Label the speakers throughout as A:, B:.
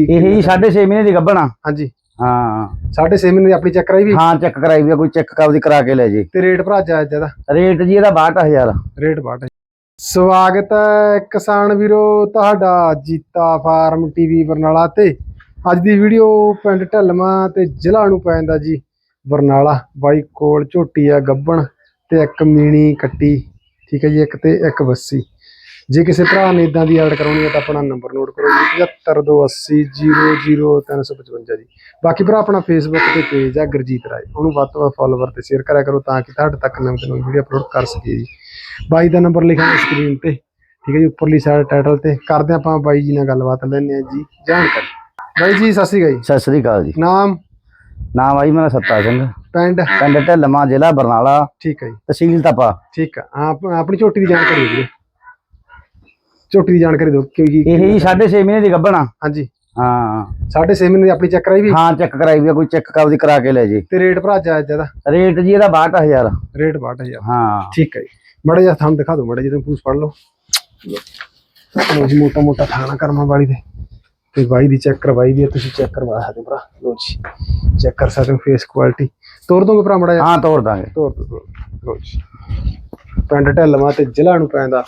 A: ਇਹ ਜੀ 6.5 ਮਹੀਨੇ ਦੀ ਗੱਭਣਾ
B: ਹਾਂਜੀ।
A: ਹਾਂ।
B: 6.5 ਮਹੀਨੇ ਦੀ ਆਪਣੀ ਚੈੱਕ ਕਰਾਈ ਵੀ?
A: ਹਾਂ ਚੈੱਕ ਕਰਾਈ ਵੀ ਕੋਈ ਚੈੱਕ ਕਬ ਦੀ ਕਰਾ ਕੇ ਲੈ ਜੇ।
B: ਤੇ ਰੇਟ ਭਰਾ ਜਾਇਜ਼ ਦਾ
A: ਰੇਟ ਜੀ ਇਹਦਾ 62000
B: ਰੇਟ ਬਾਟ ਸਵਾਗਤ ਹੈ ਕਿਸਾਨ ਵੀਰੋ ਤੁਹਾਡਾ ਜੀਤਾ ਫਾਰਮ ਟੀਵੀ ਬਰਨਾਲਾ ਤੇ। ਅੱਜ ਦੀ ਵੀਡੀਓ ਪਿੰਡ ਢਲਮਾ ਤੇ ਜ਼ਿਲ੍ਹਾ ਨੂੰ ਪੈ ਜਾਂਦਾ ਜੀ। ਬਰਨਾਲਾ ਬਾਈ ਕੋਲ ਝੋਟੀ ਆ ਗੱਬਣ ਤੇ ਇੱਕ ਮੀਣੀ ਕੱਟੀ। ਠੀਕ ਹੈ ਜੀ ਇੱਕ ਤੇ ਇੱਕ ਬੱਸੀ ਜੇ ਕਿਸੇ ਭਰਾ ਨੇ ਇਦਾਂ ਦੀ ਐਡ ਕਰਾਉਣੀ ਹੈ ਤਾਂ ਆਪਣਾ ਨੰਬਰ ਨੋਟ ਕਰੋ ਜੀ 7528000355 ਜੀ। ਬਾਕੀ ਭਰਾ ਆਪਣਾ ਫੇਸਬੁੱਕ ਤੇ ਪੇਜ ਆ ਗੁਰਜੀਤ ਰਾਏ। ਉਹਨੂੰ ਵੱਧ ਤੋਂ ਵੱਧ ਫਾਲੋਵਰ ਤੇ ਸ਼ੇਅਰ ਕਰਿਆ ਕਰੋ ਤਾਂ ਕਿ ਤੁਹਾਡੇ ਤੱਕ ਨਵੀਂ ਤੋਂ ਨਵੀਂ ਵੀਡੀਓ ਅਪਲੋਡ ਕਰ ਸਕੀਏ ਜੀ। ਬਾਈ ਦਾ ਨੰਬਰ ਲਿਖਿਆ ਸਕਰੀਨ ਤੇ ਠੀਕ ਹੈ ਜੀ ਉੱਪਰਲੀ ਸਾਈਡ ਟਾਈਟਲ ਤੇ। ਕਰਦੇ ਆਪਾਂ ਬਾਈ ਜੀ ਨਾਲ ਗੱਲਬਾਤ ਲੈਣੇ ਆ ਜੀ ਜਾਣਕਾਰੀ। ਬਾਈ ਜੀ ਸਤਿ ਸ਼੍ਰੀ ਅਕਾਲ ਜੀ।
A: ਸਤਿ ਸ੍ਰੀ ਅਕਾਲ ਜੀ।
B: ਨਾਮ?
A: ਨਾਮ ਆਈ ਮੇਰਾ ਸੱਤਾ ਸਿੰਘ।
B: ਪਿੰਡ?
A: ਪਿੰਡ ਢਲਮਾ ਜ਼ਿਲ੍ਹਾ ਬਰਨਾਲਾ।
B: ਠੀਕ ਹੈ ਜੀ।
A: ਤਹਿਸੀਲ ਤਪਾ।
B: ਠੀਕ ਆ। ਆਪ ਆਪਣੀ ਝੋਟੀ ਦੀ ਜਾਣਕਾਰੀ ਦਿਓ ਝੋਟੀ ਦੀ ਜਾਣਕਾਰੀ ਦਿਓ ਕਿਉਂਕਿ
A: ਇਹ ਜੀ 6.5 ਮਹੀਨੇ ਦੀ ਗੱਭਣਾ
B: ਹਾਂਜੀ।
A: ਹਾਂ।
B: 6.5 ਮਹੀਨੇ ਦੀ ਆਪਣੀ ਚੈੱਕ ਕਰਾਈ ਵੀ?
A: ਹਾਂ ਚੈੱਕ ਕਰਾਈ ਵੀ ਕੋਈ ਚੈੱਕ ਕਬ ਦੀ ਕਰਾ ਕੇ ਲੈ ਜੇ।
B: ਤੇ ਰੇਟ ਭਰਾ ਜਾਇਜ਼ ਦਾ
A: ਰੇਟ ਜੀ ਇਹਦਾ 62000
B: ਰੇਟ 62000
A: ਹਾਂ।
B: ਠੀਕ ਹੈ ਜੀ। ਮੜਾ ਜਿਹਾ ਥਾਂ ਦਿਖਾ ਦਿਓ ਮੜਾ ਜਿਹਾ ਪੂਛ ਪੜ ਲਓ। ਲਓ ਜੀ ਮੋਟਾ ਮੋਟਾ ਥਾਣਾ ਕਰਮਾ ਵਾਲੀ ਦੇ। ਤੇ ਬਾਈ ਦੀ ਚੈੱਕ ਕਰਵਾਈ ਵੀ ਹੈ ਤੁਸੀਂ ਚੈੱਕ ਕਰਵਾ ਸਕਦੇ ਹੋ ਭਰਾ। ਲਓ ਜੀ ਚੈੱਕ ਕਰ ਸਕਦੇ ਹੋ ਫੇਸ ਕੁਆਲਿਟੀ ਤੋਰ ਦੋਗੇ ਭਰਾ ਮੜਾ
A: ਹਾਂ ਤੋੜ ਦਾਂਗੇ।
B: ਤੋਰ ਦੋ। ਲਓ ਜੀ। ਪਿੰਡ ਢਲਵਾ ਤੇ ਜ਼ਿਲ੍ਹਾ ਨੂੰ ਪੈਂਦਾ।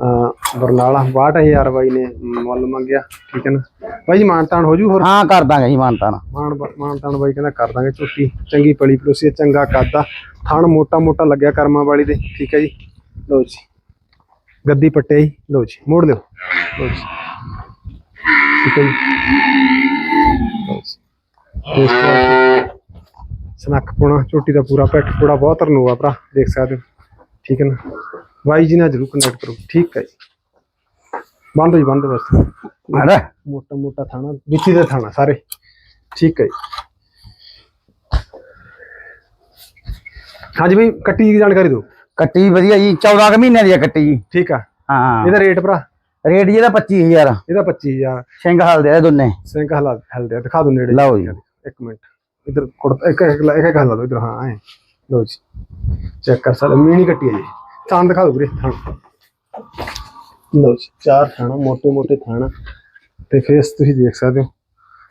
B: ਬਰਨਾਲਾ 62000 ਬਾਈ ਨੇ ਮੁੱਲ ਮੰਗਿਆ ਠੀਕ ਹੈ ਨਾ? ਬਾਈ ਜੀ ਮਾਨਤਾਨ ਹੋ ਜੂ ਹੋਰ?
A: ਹਾਂ ਕਰ ਦਾਂਗੇ ਜੀ ਮਾਨਤਾ ਨਾਲ
B: ਮਾਨ ਮਾਨਤਾਨ ਬਾਈ ਕਹਿੰਦਾ ਕਰ ਦਾਂਗੇ ਝੋਟੀ ਚੰਗੀ ਪਲੀ ਪਲੋਸੀ ਚੰਗਾ ਕੱਦ। ਆ ਥਣ ਮੋਟਾ ਮੋਟਾ ਲੱਗਿਆ ਕਰਮਾਂ ਵਾਲੀ ਦੇ ਠੀਕ ਹੈ ਜੀ? ਲਓ ਜੀ। ਗੱਦੀ ਪੱਟੇ ਜੀ ਲਓ ਜੀ ਮੋੜ ਲਓ। ਜੀ। ਠੀਕ ਹੈ ਜੀ। ਸਨੱਖ ਪੁਣਾ ਝੋਟੀ ਦਾ ਪੂਰਾ ਪੈਟ ਪੂਰਾ ਬਹੁਤ ਰਨੂਆ ਭਰਾ ਦੇਖ ਸਕਦੇ ਹੋ। ਠੀਕ ਹੈ ਨਾ? ਬਾਈ ਜੀ ਨਾਲ ਜਰੂਰ ਕਨੈਕਟ ਕਰੋ ਠੀਕ ਹੈ ਜੀ। ਬੰਦ ਹੋ ਜੀ ਬੰਦ ਬਸ।
A: ਹੈਨਾ
B: ਮੋਟਾ ਮੋਟਾ ਥਾਣਾ ਵਿੱਚੀ ਦੇ ਥਾਣਾ ਸਾਰੇ। ਠੀਕ ਹੈ ਜੀ। ਹਾਂਜੀ ਬਈ ਕੱਟੀ ਦੀ ਜਾਣਕਾਰੀ ਦਿਓ।
A: ਕੱਟੀ ਵਧੀਆ ਜੀ 14 ਕੁ ਮਹੀਨਿਆਂ ਦੀ ਆ ਕੱਟੀ ਜੀ।
B: ਠੀਕ ਆ।
A: ਹਾਂ।
B: ਇਹਦਾ ਰੇਟ ਭਰਾ?
A: ਰੇਟ ਜੀ ਇਹਦਾ 25000
B: ਇਹਦਾ 25000
A: ਸਿੰਘ ਹਾਲ ਦੇ ਆ ਦੋਨੇ।
B: ਸਿੰਘ ਹਾਲਾਤ ਹਲਦੇ ਦਿਖਾ ਦਿਓ ਨੇੜੇ।
A: ਲਓ ਜੀ।
B: ਇੱਕ ਮਿੰਟ। ਇਧਰ ਇੱਕ ਇੱਕ ਇੱਕ ਹਲਾ ਦਿਓ ਇਧਰ ਹਾਂ ਐ। ਲਓ ਜੀ। ਚੈੱਕ ਕਰ ਸਕਦੇ ਮੀਨੀ ਕੱਟੀ ਹੈ ਜੀ। ਥਾਂ ਦਿਖਾ ਦਿਓ ਵੀਰੇ ਥਾਂ ਲਓ ਜੀ ਚਾਰ ਥਾਣਾ ਮੋਟੇ ਮੋਟੇ ਥਾਣਾ। ਤੇ ਫੇਸ ਤੁਸੀਂ ਦੇਖ ਸਕਦੇ ਹੋ।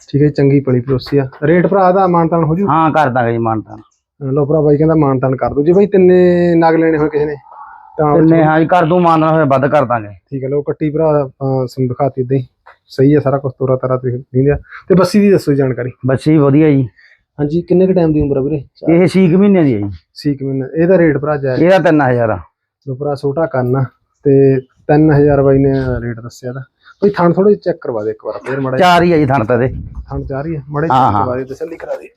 B: ਠੀਕ ਹੈ ਚੰਗੀ ਪਲੀ ਪਲੋਸੀ ਆ। ਰੇਟ ਭਰਾ ਦਾ ਮਾਨਤਾਨ ਹੋ ਜੂ?
A: ਹਾਂ ਕਰ ਦਾਂਗੇ ਜੀ
B: ਲੋ ਭਰਾ ਬਾਈ ਕਹਿੰਦਾ ਮਾਨਤਾਨ ਕਰ ਦੋ। ਜੇ ਬਾਈ ਤਿੰਨੇ ਨਗ ਲੈਣੇ ਹੋਏ ਕਿਸੇ ਨੇ ਤਾਂ
A: ਤਿੰਨੇ ਹਾਂ ਜੀ ਕਰ ਦੂੰ ਮਾਨਤਾ ਹੋਇਆ ਵੱਧ ਕਰ ਦਾਂਗੇ।
B: ਠੀਕ ਹੈ ਲੋ ਕੱਟੀ ਭਰਾ ਸਾਨੂੰ ਦਿਖਾਤੀ ਇਦਾਂ ਹੀ। ਸਹੀ ਹੈ ਸਾਰਾ ਕੁਝ ਤੋਰਾ ਤਾਰਾ ਦਿੰਦੇ ਆ। ਤੇ ਬੱਸੀ ਦੀ ਦੱਸੋ ਜਾਣਕਾਰੀ।
A: ਬੱਚੀ ਵਧੀਆ ਜੀ।
B: ਹਾਂਜੀ ਕਿੰਨੇ ਕ ਟਾਈਮ ਦੀ ਉਮਰ ਆ ਵੀਰੇ?
A: ਇਹ 6 ਮਹੀਨੇ ਦੀ ਹੈ ਜੀ।
B: ਸੀ ਕਿ ਮਹੀਨਾ। ਇਹਦਾ ਰੇਟ ਭਰਾ ਜਾਇ
A: ਇਹਦਾ 3000 ਆ।
B: ਭਰਾ ਛੋਟਾ ਕੰਨ ਆ ਤੇ 3000 ਬਾਈ ਨੇ ਰੇਟ ਦੱਸਿਆ ਦਾ ਬਈ ਥਣ ਥੋੜੇ ਚੈੱਕ ਕਰਵਾ ਦੇ ਇੱਕ ਵਾਰ ਫੇਰ ਮੜਾ
A: ਚਾਰ ਹੀ ਆ ਜੀ ਥਣ ਤਾਂ ਦੇ।
B: ਥਣ ਰਹੀ ਹੈ ਮੜੇ
A: ਹਾਂ।
B: ਕਰਵਾ ਦੇ ਤਸੱਲੀ ਕਰਾ ਦੇ।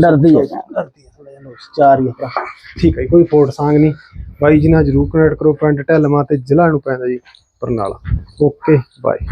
A: ਡਰਦੀ ਹੈ
B: ਡਰਦੀ ਹੈ ਥੋੜਾ ਜਿਹਾ ਨੋਸ ਚਾਰ ਹੀ ਆ ਭਰਾ। ਠੀਕ ਹੈ ਕੋਈ ਫੋਟ ਸਾਂਗ ਨਹੀਂ। ਬਾਈ ਜੀ ਨਾਲ ਜਰੂਰ ਕਨੈਕਟ ਕਰੋ ਪਿੰਡ ਢਲਮਾ ਤੇ ਜ਼ਿਲ੍ਹਾ ਨੂੰ ਪੈਂਦਾ ਜੀ ਬਰਨਾਲਾ। Okay bye.